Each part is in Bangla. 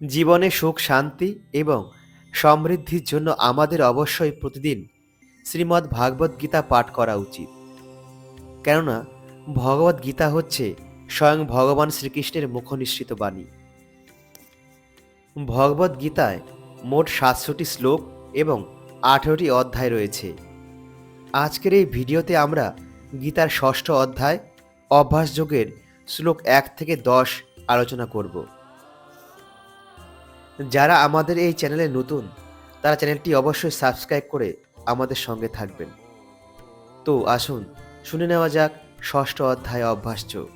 জীবনে সুখ, শান্তি এবং সমৃদ্ধির জন্য আমাদের অবশ্যই প্রতিদিন শ্রীমদ্ ভাগবত গীতা পাঠ করা উচিত। কেননা, ভগবত গীতা হচ্ছে স্বয়ং ভগবান শ্রীকৃষ্ণের মুখনিসৃত বাণী। ভগবত গীতায় মোট সাতশোটি শ্লোক এবং আঠেরোটি অধ্যায় রয়েছে। আজকের এই ভিডিওতে আমরা গীতার ষষ্ঠ অধ্যায় অভ্যাস যোগের শ্লোক এক থেকে দশ আলোচনা করব। যারা আমাদের এই চ্যানেলে নতুন, তারা চ্যানেলটি অবশ্যই সাবস্ক্রাইব করে আমাদের সঙ্গে থাকবেন। তো আসুন, শুনে নেওয়া যাক ষষ্ঠ অধ্যায় অভ্যাস যোগ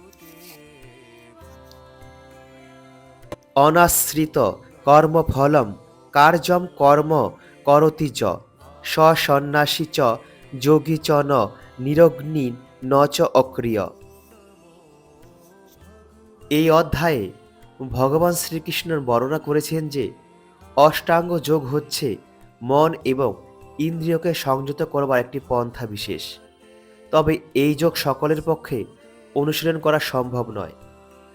অনাশ্রিত কর্মফলম কার্যম কর্ম করতি চ সন্ন্যাসী চ, যোগী চ ন, নিরগ্নি ন চ অক্রিয়। এই অধ্যায়ে ভগবান শ্রীকৃষ্ণ বর্ণনা করেছেন যে, অষ্টাঙ্গ যোগ হচ্ছে মন এবং ইন্দ্রিয়কে সংযত করবার একটি পন্থা বিশেষ। তবে এই যোগ সকলের পক্ষে অনুশীলন করা সম্ভব নয়।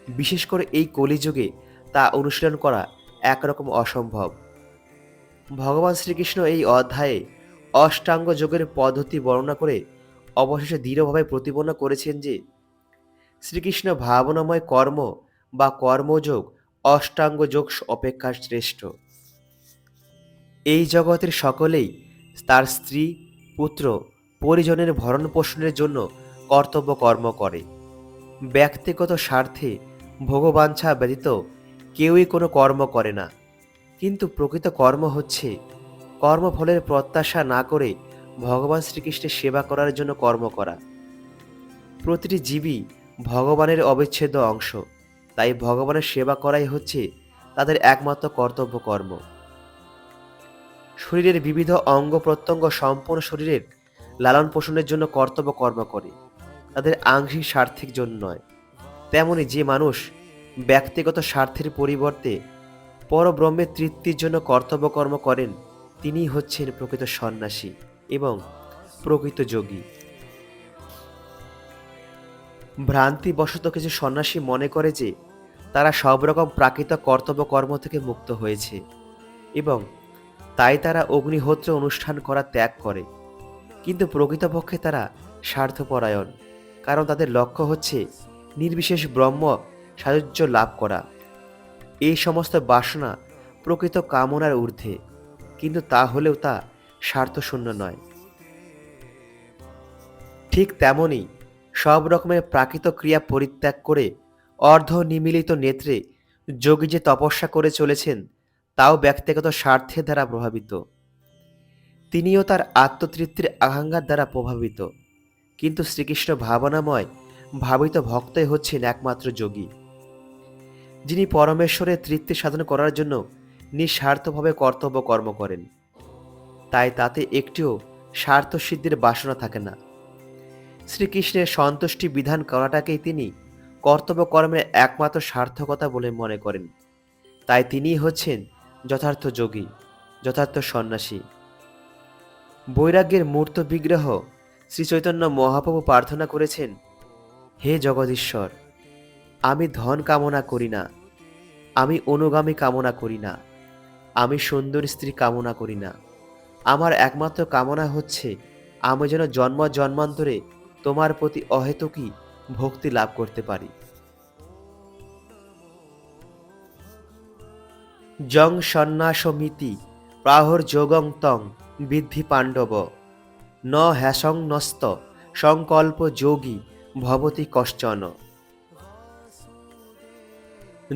বিশেষ করে এই কলিযুগে তা অনুশীলন করা একরকম অসম্ভব। ভগবান শ্রীকৃষ্ণ এই অধ্যায়ে অষ্টাঙ্গ যোগের পদ্ধতি বর্ণনা করে অবশেষে দৃঢ়ভাবে প্রতিপন্ন করেছেন যে, শ্রীকৃষ্ণ ভাবনাময় কর্ম বা কর্মযোগ, অষ্টাঙ্গ যোগ অপেক্ষা শ্রেষ্ঠ। এই জগতের সকলেই তার স্ত্রী, পুত্র, পরিজনের ভরণ পোষণের জন্য কর্তব্য কর্ম করে। ব্যক্তিগত স্বার্থে ভোগবাঞ্ছা ব্যতীত কেউই কোনো কর্ম করে না। কিন্তু প্রকৃত কর্ম হচ্ছে কর্মফলের প্রত্যাশা না করে ভগবান শ্রীকৃষ্ণের সেবা করার জন্য কর্ম করা। প্রতিটি জীবই ভগবানের অবিচ্ছেদ্য অংশ। তাই ভগবানের সেবা করাই হচ্ছে তাদের একমাত্র কর্তব্য কর্ম শরীরের বিবিধ অঙ্গ প্রত্যঙ্গ সম্পূর্ণ শরীরের লালন পোষণের জন্য কর্তব্য কর্ম করে। তাদের আংশিক স্বার্থিক জন্য নয়। তেমনি যে মানুষ ব্যক্তিগত স্বার্থের পরিবর্তে পরব্রহ্মের তৃপ্তির জন্য কর্তব্য কর্ম করেন তিনি হচ্ছেন প্রকৃত সন্ন্যাসী এবং প্রকৃত যোগী। ভ্রান্তিবশত কিছু সন্ন্যাসী মনে করে যে তারা সব রকম প্রাকৃত কর্তব্য কর্ম থেকে মুক্ত হয়েছে এবং তাই তারা অগ্নিহোত্র অনুষ্ঠান করা ত্যাগ করে। কিন্তু প্রকৃতপক্ষে তারা স্বার্থপরায়ণ, কারণ তাদের লক্ষ্য হচ্ছে নির্বিশেষ ব্রহ্ম সাহায্য লাভ করা। এই সমস্ত বাসনা প্রকৃত কামনার ঊর্ধ্বে, কিন্তু তা হলেও তা স্বার্থশূন্য নয়। ঠিক তেমনই সব রকমের প্রাকৃত ক্রিয়া পরিত্যাগ করে অর্ধ নিমিলিত নেত্রে যোগী যে তপস্যা করে চলেছেন, তাও ব্যক্তিগত স্বার্থের দ্বারা প্রভাবিত। তিনিও তার আত্মতৃপ্তির আকাঙ্ক্ষার দ্বারা প্রভাবিত। কিন্তু শ্রীকৃষ্ণ ভাবনাময় ভাবিত ভক্তই হচ্ছেন একমাত্র যোগী। যিনি পরমেশ্বরের তৃপ্তি সাধন করার জন্য নিঃস্বার্থভাবে কর্তব্য কর্ম করেন। তাই তাতে একটিও স্বার্থ সিদ্ধির বাসনা থাকে না। শ্রীকৃষ্ণের সন্তুষ্টি বিধান করাটাকেই তিনি কর্তব্য কর্মের একমাত্র সার্থকতা বলে মনে করেন। তাই তিনিই হচ্ছেন যথার্থ যোগী, যথার্থ সন্ন্যাসী। বৈরাগ্যের মূর্ত বিগ্রহ শ্রী চৈতন্য মহাপ্রভু প্রার্থনা করেছেন, হে জগদীশ্বর, আমি ধন কামনা করি না, আমি অনুগামী কামনা করি না, আমি সুন্দর স্ত্রী কামনা করি না। আমার একমাত্র কামনা হচ্ছে আমি যেন জন্ম জন্মান্তরে তোমার প্রতি অহেতুকই ভক্তি লাভ করতে পারি। জং সন্ন্যাসমিতি প্রাহর যোগং তং বৃদ্ধি পাণ্ডব। ন হ্যাসং নস্ত সংকল্প যোগী ভবতি কশ্চন।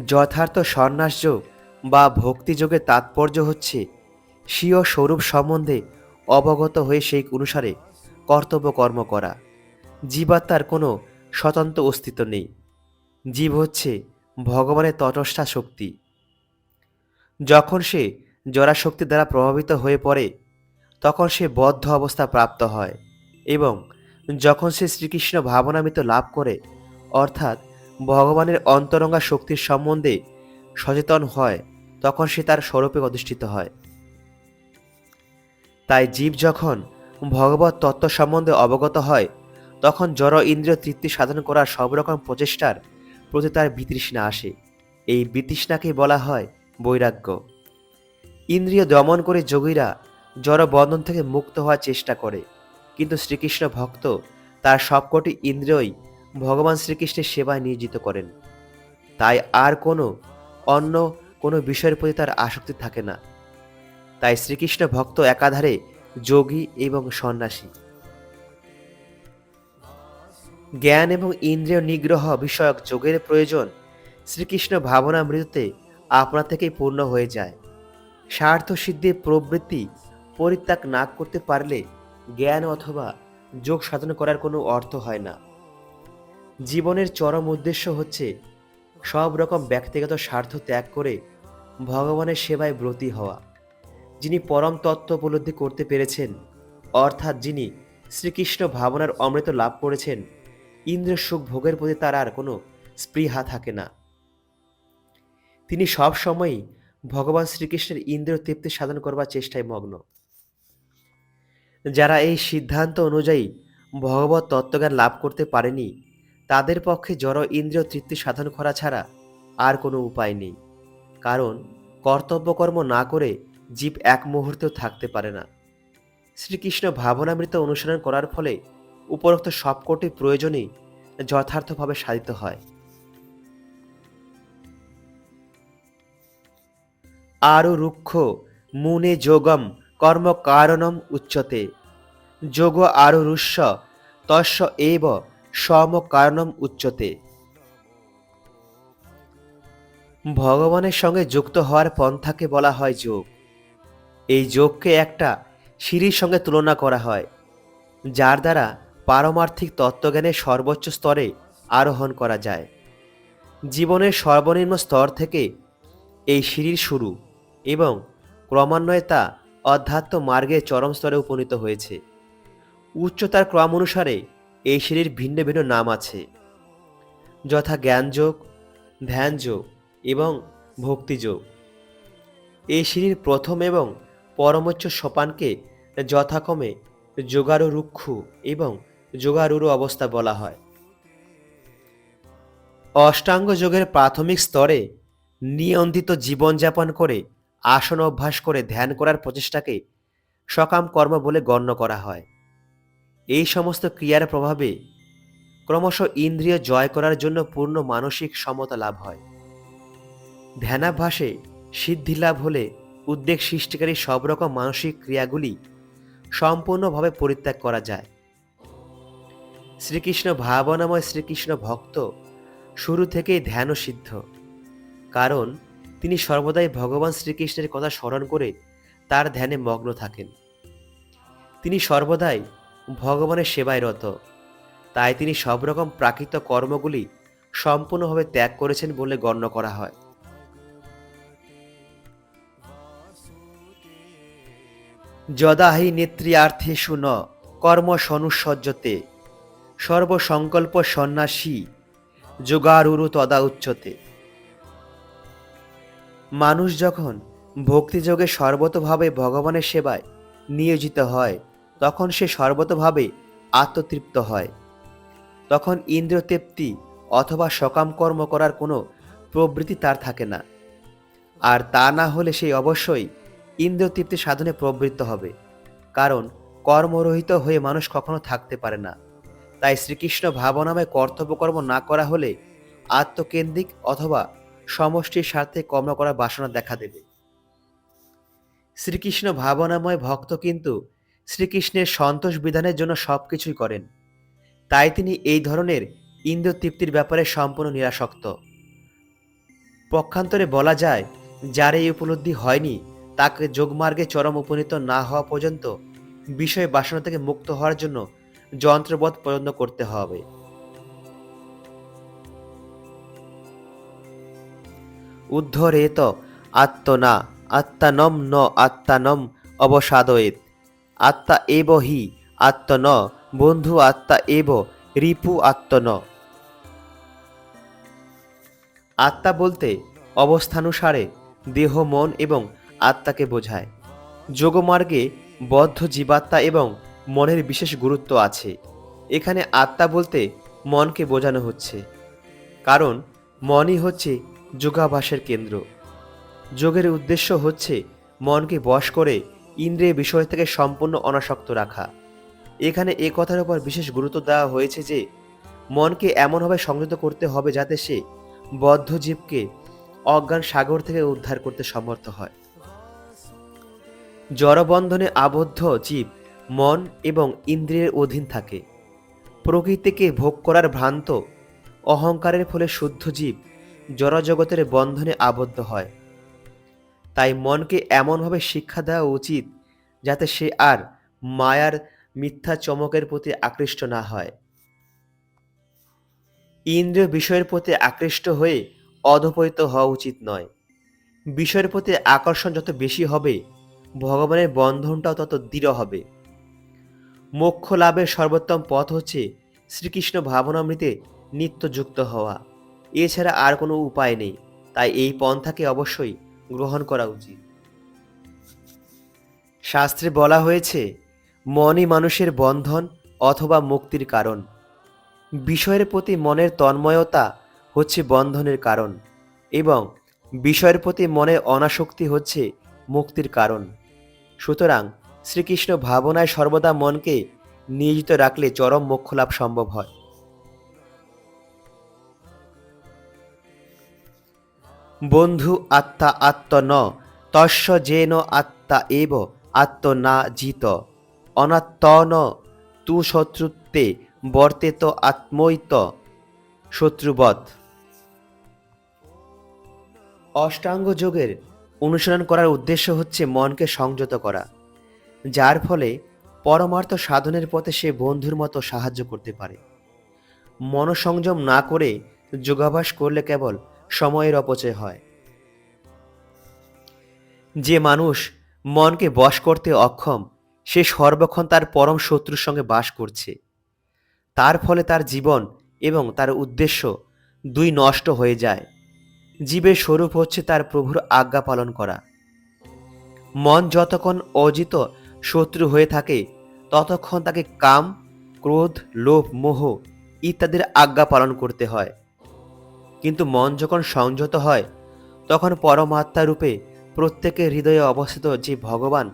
যথার্থ সন্ন্যাসযোগ বা ভক্তিযোগের তাৎপর্য হচ্ছে, স্বীয় স্বরূপ সম্বন্ধে অবগত হয়ে সেই অনুসারে কর্তব্য কর্ম করা। জীবাত্মার কোনো স্বতন্ত্র অস্তিত্ব নেই। জীব হচ্ছে ভগবানের তটস্থা শক্তি। যখন সে জরাশক্তি দ্বারা প্রভাবিত হয়ে পড়ে, তখন সে বদ্ধ অবস্থা প্রাপ্ত হয় এবং যখন সে শ্রীকৃষ্ণ ভাবনামিত লাভ করে, অর্থাৎ ভগবানের অন্তরঙ্গা শক্তির সম্বন্ধে সচেতন হয়, তখন সে তার স্বরূপে অধিষ্ঠিত হয়। তাই জীব যখন ভগবত তত্ত্ব সম্বন্ধে অবগত হয় তখন জড় ইন্দ্রিয় তৃপ্তি সাধন করার সব রকম প্রচেষ্টার প্রতি তার বিতৃষ্ণা আসে। এই বিতৃষ্ণাকে বলা হয় বৈরাগ্য। ইন্দ্রিয় দমন করে যোগীরা জড় বন্ধন থেকে মুক্ত হওয়ার চেষ্টা করে। কিন্তু শ্রীকৃষ্ণ ভক্ত তার সবকটি ইন্দ্রিয়ই ভগবান শ্রীকৃষ্ণের সেবায় নিয়োজিত করেন। তাই আর কোনো অন্য কোনো বিষয়ের প্রতি তার আসক্তি থাকে না। তাই শ্রীকৃষ্ণ ভক্ত একাধারে যোগী এবং সন্ন্যাসী। জ্ঞান এবং ইন্দ্রিয় নিগ্রহ বিষয়ক যোগের প্রয়োজন। শ্রীকৃষ্ণ ভাবনা মৃত্যুতে আপনা থেকেই পূর্ণ হয়ে যায়। স্বার্থ সিদ্ধির প্রবৃত্তি পরিত্যাগ না করতে পারলে জ্ঞান অথবা যোগ সাধন করার কোনো অর্থ হয় না। জীবনের চরম উদ্দেশ্য হচ্ছে সব রকম ব্যক্তিগত স্বার্থ ত্যাগ করে ভগবানের সেবায় ব্রতী হওয়া। যিনি পরম তত্ত্ব উপলব্ধি করতে পেরেছেন, অর্থাৎ যিনি শ্রীকৃষ্ণ ভাবনার অমৃত লাভ করেছেন ইন্দ্র সুখ ভোগের প্রতি তার আর কোনো স্পৃহা থাকে না। তিনি সব সময়ই ভগবান শ্রীকৃষ্ণের ইন্দ্র তৃপ্তি সাধন করবার চেষ্টায় মগ্ন। যারা এই সিদ্ধান্ত অনুযায়ী ভগবত তত্ত্বজ্ঞান লাভ করতে পারেনি, তাদের পক্ষে জড় ইন্দ্রিয় তৃপ্তি সাধন করা ছাড়া আর কোনো উপায় নেই। কারণ কর্তব্যকর্ম না করে জীব এক মুহূর্তেও থাকতে পারে না। শ্রীকৃষ্ণ ভাবনামৃত অনুসরণ করার ফলে উপরোক্ত সবকটি প্রয়োজনই যথার্থভাবে সাধিত হয়। আরু রুক্ষ মুনে যোগম কর্ম কারণম উচ্চতে। যোগ আরু রুষ্য, তস্য এব সম কারণম উচ্চতে। ভগবানের সঙ্গে যুক্ত হওয়ার পন্থাকে বলা হয় যোগ। এই যোগকে একটা সিঁড়ির সঙ্গে তুলনা করা হয়, যার দ্বারা পারমার্থিক তত্ত্বজ্ঞানের সর্বোচ্চ স্তরে আরোহণ করা যায়। জীবনের সর্বনিম্ন স্তর থেকে এই সিঁড়ির শুরু এবং ক্রমান্বয়ে তা অধ্যাত্ম মার্গের চরম স্তরে উপনীত হয়েছে। উচ্চতার ক্রম অনুসারে এই সিঁড়ির ভিন্ন ভিন্ন নাম আছে। যথা জ্ঞানযোগ, ধ্যানযোগ এবং ভক্তিযোগ। এই সিঁড়ির প্রথম এবং পরমোচ্চ সোপানকে যথাক্রমে যোগারু রুক্ষু এবং যোগারুরু অবস্থা বলা হয়। অষ্টাঙ্গ যোগের প্রাথমিক স্তরে নিয়ন্ত্রিত জীবনযাপন করে, আসন অভ্যাস করে ধ্যান করার প্রচেষ্টাকে সকাম কর্ম বলে গণ্য করা হয়। এই সমস্ত ক্রিয়ার প্রভাবে ক্রমশ ইন্দ্রিয় জয় করার জন্য পূর্ণ মানসিক সমতা লাভ হয়। ধ্যানাভ্যাসে সিদ্ধি লাভ হলে উদ্বেগ সৃষ্টিকারী সব রকম মানসিক ক্রিয়াগুলি সম্পূর্ণভাবে পরিত্যাগ করা যায়। শ্রীকৃষ্ণ ভাবনাময় শ্রীকৃষ্ণ ভক্ত শুরু থেকেই ধ্যান সিদ্ধ। কারণ তিনি সর্বদাই ভগবান শ্রীকৃষ্ণের কথা স্মরণ করে তার ধ্যানে মগ্ন থাকেন। তিনি সর্বদাই ভগবানের সেবায় রত। তাই তিনি সব রকম প্রাকৃত কর্মগুলি সম্পূর্ণভাবে ত্যাগ করেছেন বলে গণ্য করা হয়। যদাহি নেত্রিয়ার্থে ন কর্ম সনুসজ্জতে। সর্বসংকল্প সন্ন্যাসী, যোগারুরু তদা উচ্চতে মানুষ যখন ভক্তিযোগে সর্বতভাবে ভগবানের সেবায় নিয়োজিত হয়, তখন সে সর্বতভাবে আত্মতৃপ্ত হয়। তখন ইন্দ্রতৃপ্তি অথবা সকাম কর্ম করার কোনো প্রবৃত্তি তার থাকে না। আর তা না হলে সেই অবশ্যই ইন্দ্রতৃপ্তি সাধনে প্রবৃত্ত হবে। কারণ কর্মরহিত হয়ে মানুষ কখনো থাকতে পারে না। তাই শ্রীকৃষ্ণ ভাবনাময় কর্তব্যকর্ম না করা হলে আত্মকেন্দ্রিক অথবা সমষ্টির স্বার্থে কর্ম করার বাসনা দেখা দেবে। শ্রীকৃষ্ণ ভাবনাময় ভক্ত কিন্তু শ্রীকৃষ্ণের সন্তোষ বিধানের জন্য সব কিছুই করেন। তাই তিনি এই ধরনের ইন্দ্রতৃপ্তির ব্যাপারে সম্পূর্ণ নিরাসক্ত। পক্ষান্তরে বলা যায়, যার এই উপলব্ধি হয়নি, তাকে যোগমার্গে চরম উপনীত না হওয়া পর্যন্ত বিষয় বাসনা থেকে মুক্ত হওয়ার জন্য যন্ত্রবোধ পর্যন্ত করতে হবে। উদ্ধরেত আত্মনা, আত্মানম ন আত্মানম অবসাদয়েত। আত্মা এব হি, আত্মন। বন্ধু আত্মা এব, রিপু আত্মন। আত্মা বলতে অবস্থানুসারে দেহ, মন এবং আত্মাকে বোঝায়। যোগমার্গে বদ্ধ জীবাত্মা এবং মনের বিশেষ গুরুত্ব আছে। এখানে আত্মা বলতে মনকে বোঝানো হচ্ছে। কারণ, মনই হচ্ছে যোগাভ্যাসের কেন্দ্র। যোগের উদ্দেশ্য হচ্ছে মনকে বশ করে ইন্দ্রিয় বিষয় থেকে সম্পূর্ণ অনাসক্ত রাখা। এখানে এ কথার উপর বিশেষ গুরুত্ব দেওয়া হয়েছে যে, মনকে এমনভাবে সংযত করতে হবে যাতে সে বদ্ধ জীবকে অজ্ঞান সাগর থেকে উদ্ধার করতে সমর্থ হয়। জড়বন্ধনে আবদ্ধ জীব মন এবং ইন্দ্রিয়ের অধীন থাকে। প্রকৃতিকে ভোগ করার ভ্রান্ত, অহংকারের ফলে শুদ্ধ জীব জড়জগতের বন্ধনে আবদ্ধ হয়। তাই মনকে এমনভাবে শিক্ষা দেওয়া উচিত যাতে সে আর মায়ার মিথ্যা চমকের প্রতি আকৃষ্ট না হয়। ইন্দ্রিয় বিষয়ের প্রতি আকৃষ্ট হয়ে অধপতিত হওয়া উচিত নয়। বিষয়ের প্রতি আকর্ষণ যত বেশি হবে, ভগবানের বন্ধনটাও তত দৃঢ় হবে। মোক্ষ লাভের সর্বোত্তম পথ হচ্ছে শ্রীকৃষ্ণ ভাবনামৃতে নিত্যযুক্ত হওয়া। এছাড়া আর কোনো উপায় নেই, তাই এই পন্থাকে অবশ্যই গ্রহণ করা উচিত। শাস্ত্রে বলা হয়েছে, মনই মানুষের বন্ধন অথবা মুক্তির কারণ। বিষয়ের প্রতি মনের তন্ময়তা হচ্ছে বন্ধনের কারণ এবং বিষয়ের প্রতি মনের অনাসক্তি হচ্ছে মুক্তির কারণ। সুতরাং শ্রীকৃষ্ণ ভাবনায় সর্বদা মনকে নিয়োজিত রাখলে চরম মোক্ষ লাভ সম্ভব হয়। বন্ধু আত্মা আত্ম ন, তস্য যেন আত্মা এব, আত্ম না জিত। অনাত্ম ন, তু শত্রুত্বে বর্তেত আত্মৈত শত্রুবধ অষ্টাঙ্গ যোগের অনুসরণ করার উদ্দেশ্য হচ্ছে মনকে সংযত করা। যার ফলে পরমার্থ সাধনের পথে সে বন্ধুর মতো সাহায্য করতে পারে। মনসংযম না করে যোগাভ্যাস করলে কেবল সময়ের অপচয় হয়। যে মানুষ মনকে বশ করতে অক্ষম, সে সর্বক্ষণ তার পরম শত্রুর সঙ্গে বাস করছে। তার ফলে তার জীবন এবং তার উদ্দেশ্য দুই নষ্ট হয়ে যায়। জীবের স্বরূপ হচ্ছে তার প্রভুর আজ্ঞা পালন করা। মন যতক্ষণ অজিত শত্রু হয়ে থাকে, ততক্ষণ তাকে কাম, ক্রোধ, লোভ, মোহ ইত্যাদির আজ্ঞা পালন করতে হয়। কিন্তু মন যখন সংযত হয়, তখন পরমাত্মা রূপে প্রত্যেকের হৃদয়ে অবস্থিত যে ভগবান,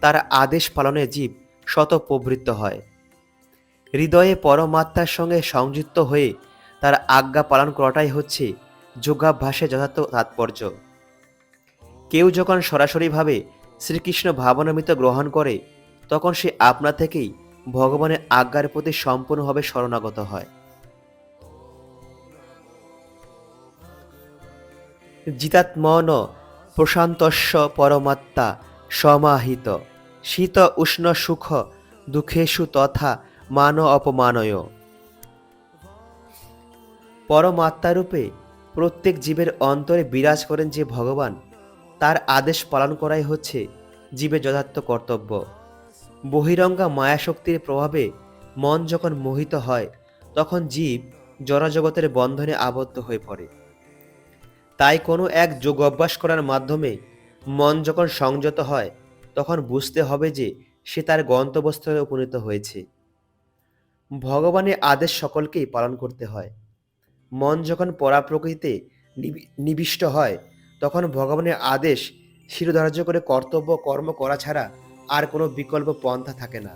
তার আদেশ পালনে জীব শত প্রবৃত্ত হয়। হৃদয়ে পরমাত্মার সঙ্গে সংযুক্ত হয়ে তার আজ্ঞা পালন করাটাই হচ্ছে যোগাভ্যাসে যথার্থ তাৎপর্য। কেউ যখন সরাসরিভাবে শ্রীকৃষ্ণ ভাবনামিত গ্রহণ করে, তখন সে আপনা থেকেই ভগবানের আজ্ঞার প্রতি সম্পূর্ণভাবে শরণাগত হয়। জিতাত্মন প্রশান্তস্য পরমাত্মা সমাহিত। শীত উষ্ণ সুখ দুঃখেষু তথা মান অপমানয়। পরমাত্মারূপে প্রত্যেক জীবের অন্তরে বিরাজ করেন যে ভগবান তার আদেশ পালন করাই হচ্ছে জীবের যথার্থ কর্তব্য। বহিরঙ্গা মায়াশক্তির প্রভাবে মন যখন মোহিত হয়, তখন জীব জড়জগতের বন্ধনে আবদ্ধ হয়ে পড়ে। তাই কোনো এক যোগ অভ্যাস করার মাধ্যমে মন যখন সংযত হয়, তখন বুঝতে হবে যে সে তার গন্তব্যস্থলে উপনীত হয়েছে। ভগবানের আদেশ সকলকেই পালন করতে হয়। মন যখন পরাপ্রকৃতিতে নিবি- নিবিষ্ট হয় তখন ভগবানের আদেশ শিরোধার্য করে কর্তব্য কর্ম করা ছাড়া আর কোনো বিকল্প পন্থা থাকে না।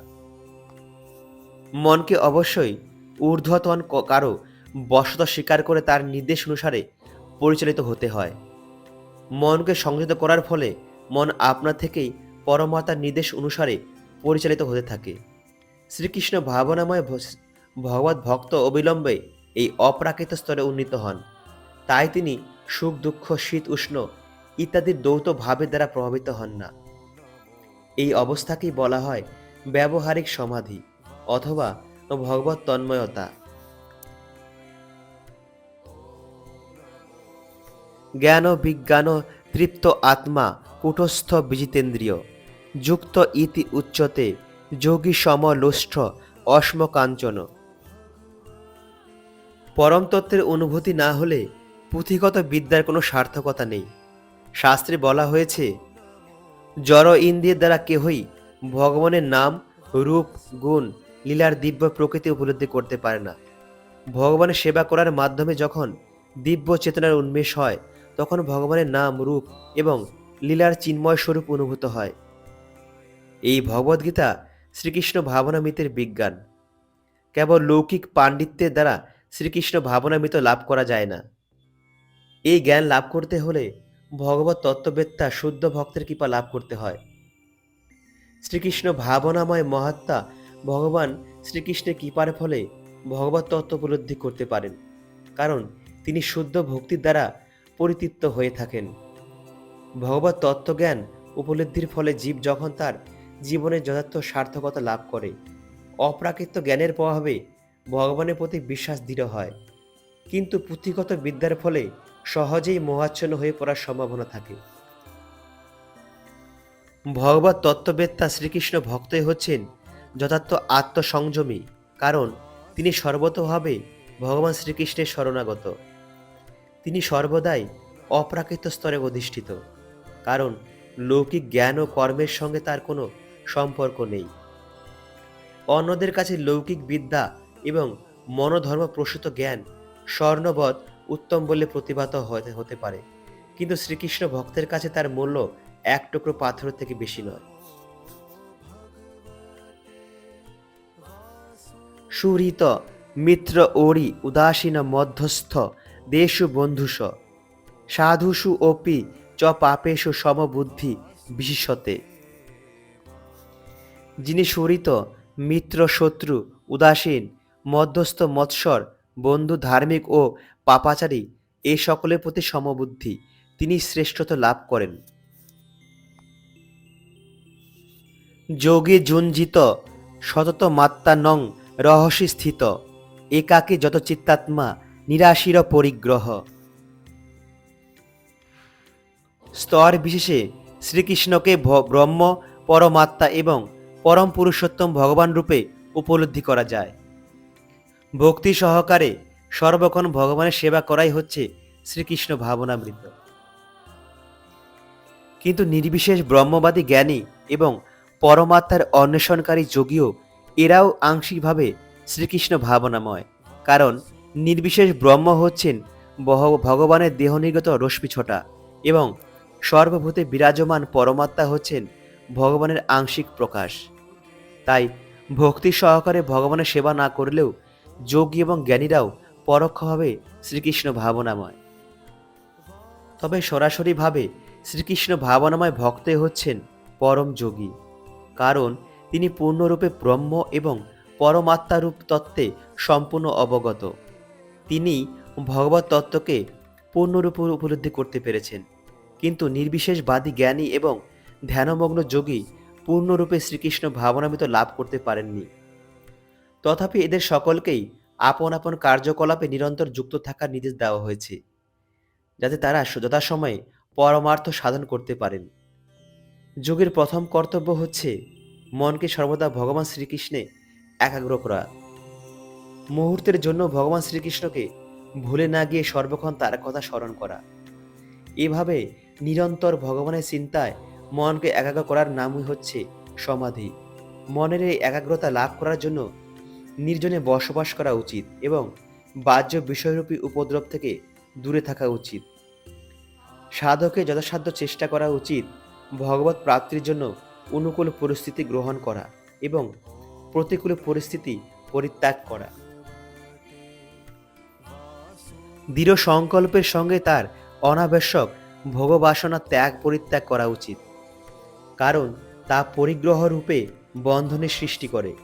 মনকে অবশ্যই ঊর্ধ্বতন কারও বশত স্বীকার করে তার নির্দেশ অনুসারে পরিচালিত হতে হয়। মনকে সংযত করার ফলে মন আপনা থেকেই পরমাতার নির্দেশ অনুসারে পরিচালিত হতে থাকে। শ্রীকৃষ্ণ ভাবনাময় ভগবত ভক্ত অবিলম্বে এই অপ্রাকৃত স্তরে উন্নীত হন। তাই তিনি সুখ, দুঃখ, শীত, উষ্ণ ইত্যাদির দৌত ভাবের দ্বারা প্রভাবিত হন না। এই অবস্থাকেই বলা হয় ব্যবহারিক সমাধি অথবা ভগবত তন্ময়তা। জ্ঞান, বিজ্ঞান, তৃপ্ত আত্মা, কুটস্থ বিজিতেন্দ্রিয়, যুক্ত ইতি উচ্চতে, যোগী সম লোষ্ঠ অশ্ম কাঞ্চন পরম তত্ত্বের অনুভূতি না হলে পুঁথিগত বিদ্যার কোনো সার্থকতা নেই। শাস্ত্রে বলা হয়েছে, জড় ইন্দ্রিয়ের দ্বারা কেহই ভগবানের নাম, রূপ, গুণ, লীলার দিব্য প্রকৃতি উপলব্ধি করতে পারে না। ভগবানের সেবা করার মাধ্যমে যখন দিব্য চেতনার উন্মেষ হয়, তখন ভগবানের নাম, রূপ এবং লীলার চিন্ময় স্বরূপ অনুভূত হয়। এই ভগবদ্গীতা শ্রীকৃষ্ণ ভাবনামিতের বিজ্ঞান। কেবল লৌকিক পাণ্ডিত্যের দ্বারা শ্রীকৃষ্ণ ভাবনামিত লাভ করা যায় না। এই জ্ঞান লাভ করতে হলে ভগবত তত্ত্ববেত্তা শুদ্ধ ভক্তের কৃপা লাভ করতে হয়। শ্রীকৃষ্ণ ভাবনাময় মহাত্মা ভগবান শ্রীকৃষ্ণের কৃপার ফলে ভগবত তত্ত্ব উপলব্ধি করতে পারেন, কারণ তিনি শুদ্ধ ভক্তির দ্বারা পরিতৃপ্ত হয়ে থাকেন। ভগবত তত্ত্বজ্ঞান উপলব্ধির ফলে জীব যখন তার জীবনের যথার্থ সার্থকতা লাভ করে, অপ্রাকৃত জ্ঞানের প্রভাবে ভগবানের প্রতি বিশ্বাস দৃঢ় হয়। কিন্তু পুঁথিগত বিদ্যার ফলে সহজেই মোহাচ্ছন্ন হয়ে পড়ার সম্ভাবনা থাকে। ভগবত তত্ত্ববেত্তা শ্রীকৃষ্ণ ভক্তই হচ্ছেন যথার্থ আত্মসংযমী, কারণ তিনি সর্বতভাবে ভগবান শ্রীকৃষ্ণের শরণাগত। তিনি সর্বদাই অপ্রাকৃত স্তরে অধিষ্ঠিত, কারণ লৌকিক জ্ঞান ও কর্মের সঙ্গে তার কোনো সম্পর্ক নেই। অন্যদের কাছে লৌকিক বিদ্যা এবং মনোধর্ম প্রসূত জ্ঞান স্বর্ণবৎ উত্তম বলে প্রতিভাত হতে পারে। কিন্তু শ্রীকৃষ্ণ ভক্তের কাছে তার মূল্য এক টুকরো পাথর থেকে বেশি নয়। সুহৃত মিত্র ওরি উদাসীন মধ্যস্থ দেশু বন্ধুষ, সাধুষু অপি চ পাপেষু সমবুদ্ধি বিশেষতে যিনি সুরিত মিত্র শত্রু উদাসীন মধ্যস্থ মৎসর বন্ধু ধার্মিক ও পাপাচারী, এ সকলের প্রতি সমবুদ্ধি। তিনি শ্রেষ্ঠত্ব লাভ করেন। যোগে জুঞ্জিত সতত মাত্রা নং রহস্যে স্থিত। একাকে যত চিত্তাত্মা, নিরাশির পরিগ্রহ। স্তর বিশেষে শ্রীকৃষ্ণকে ব্রহ্ম, পরমাত্মা এবং পরম পুরুষোত্তম ভগবান রূপে উপলব্ধি করা যায়। ভক্তি সহকারে সর্বক্ষণ ভগবানের সেবা করাই হচ্ছে শ্রীকৃষ্ণ ভাবনামৃত কিন্তু নির্বিশেষ ব্রহ্মবাদী জ্ঞানী এবং পরমাত্মার অন্বেষণকারী যোগীও এরাও আংশিকভাবে শ্রীকৃষ্ণ ভাবনাময়। কারণ নির্বিশেষ ব্রহ্ম হচ্ছেন ভগবানের দেহনির্গত রশ্মি ছটা এবং সর্বভূতে বিরাজমান পরমাত্মা হচ্ছেন ভগবানের আংশিক প্রকাশ। তাই ভক্তি সহকারে ভগবানের সেবা না করলেও যোগী এবং জ্ঞানীরাও পরোক্ষভাবে শ্রীকৃষ্ণ ভাবনাময়। তবে সরাসরিভাবে শ্রীকৃষ্ণ ভাবনাময় ভক্তই হচ্ছেন পরম যোগী। কারণ তিনি পূর্ণরূপে ব্রহ্ম এবং পরমাত্মারূপ তত্ত্বে সম্পূর্ণ অবগত। তিনি ভগবত তত্ত্বকে পূর্ণরূপে উপলব্ধি করতে পেরেছেন। কিন্তু নির্বিশেষবাদী জ্ঞানী এবং ধ্যানমগ্ন যোগী পূর্ণরূপে শ্রীকৃষ্ণ ভাবনামিত লাভ করতে পারেননি। তথাপি এদের সকলকেই আপন আপন কার্যকলাপে নিরন্তর যুক্ত থাকার নির্দেশ দেওয়া হয়েছে, যাতে তারা যথাসময়ে পরমার্থ সাধন করতে পারেন। যোগের প্রথম কর্তব্য হচ্ছে মনকে সর্বদা ভগবান শ্রীকৃষ্ণে একাগ্র করা। মুহূর্তের জন্য ভগবান শ্রীকৃষ্ণকে ভুলে না গিয়ে সর্বক্ষণ তার কথা স্মরণ করা। এভাবে নিরন্তর ভগবানের চিন্তায় মনকে একাগ্র করার নামই হচ্ছে সমাধি। মনের এই একাগ্রতা লাভ করার জন্য নির্জনে বসবাস করা উচিত এবং বাহ্য বিষয়রূপী উপদ্রব থেকে দূরে থাকা উচিত। সাধকের যথাসাধ্য চেষ্টা করা উচিত ভগবত প্রাপ্তির জন্য অনুকূল পরিস্থিতি গ্রহণ করা এবং প্রতিকূল পরিস্থিতি পরিত্যাগ করা। দৃঢ় সংকল্পের সঙ্গে তার অনাবশ্যক ভোগবাসনা ত্যাগ পরিত্যাগ করা উচিত। কারণ তা পরিগ্রহ রূপে বন্ধনের সৃষ্টি করে।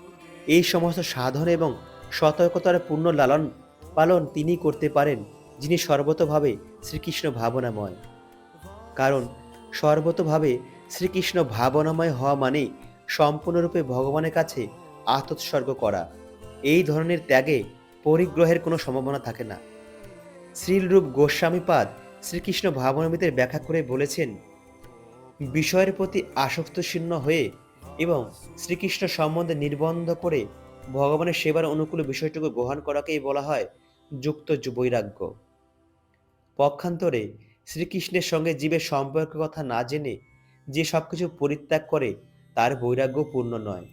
এই সমস্ত সাধন এবং সতর্কতার পূর্ণ লালন পালন তিনি করতে পারেন, যিনি সর্বতভাবে শ্রীকৃষ্ণ ভাবনাময়। কারণ, সর্বতভাবে শ্রীকৃষ্ণ ভাবনাময় হওয়া মানে সম্পূর্ণরূপে ভগবানের কাছে আত্মোৎসর্গ করা। এই ধরনের ত্যাগে পরিগ্রহের কোনো সম্ভাবনা থাকে না। শ্রীলরূপ গোস্বামীপাদ শ্রীকৃষ্ণ ভাবনামিতের ব্যাখ্যা করে বলেছেন, বিষয়ের প্রতি আসক্তশীর্ণ হয়ে এবং শ্রীকৃষ্ণ সম্বন্ধে নির্বন্ধ করে ভগবানের সেবার অনুকূল বিষয়টুকু গ্রহণ করাকেই বলা হয় যুক্ত বৈরাগ্য পক্ষান্তরে শ্রীকৃষ্ণের সঙ্গে জীবের সম্পর্কের কথা না জেনে যে সবকিছু পরিত্যাগ করে তার বৈরাগ্য পূর্ণ নয়।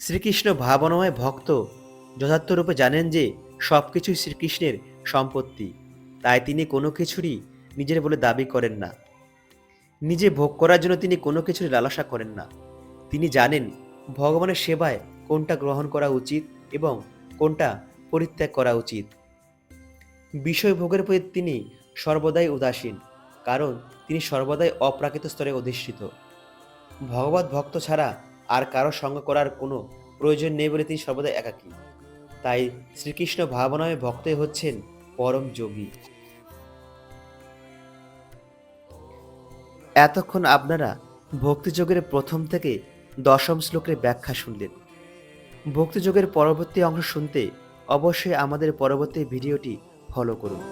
শ্রীকৃষ্ণ ভাবনাময় ভক্ত যথার্থরূপে জানেন যে সব কিছুই শ্রীকৃষ্ণের সম্পত্তি, তাই তিনি কোনো কিছুরই নিজের বলে দাবি করেন না। নিজে ভোগ করার জন্য তিনি কোনো কিছুর লালসা করেন না। তিনি জানেন ভগবানের সেবায় কোনটা গ্রহণ করা উচিত এবং কোনটা পরিত্যাগ করা উচিত। বিষয় ভোগের প্রতি তিনি সর্বদাই উদাসীন, কারণ তিনি সর্বদাই অপ্রাকৃত স্তরে অধিষ্ঠিত। ভগবত ভক্ত ছাড়া আর কারও সঙ্গ করার কোনো প্রয়োজন নেই বলে তিনি সর্বদাই একাকী। তাই শ্রীকৃষ্ণ ভাবনামে ভক্তই হচ্ছেন পরম যোগী। এতক্ষণ আপনারা ভক্তিযোগের প্রথম থেকে দশম শ্লোকের ব্যাখ্যা শুনলেন। ভক্তিযোগের পরবর্তী অংশ শুনতে অবশ্যই আমাদের পরবর্তী ভিডিওটি ফলো করুন।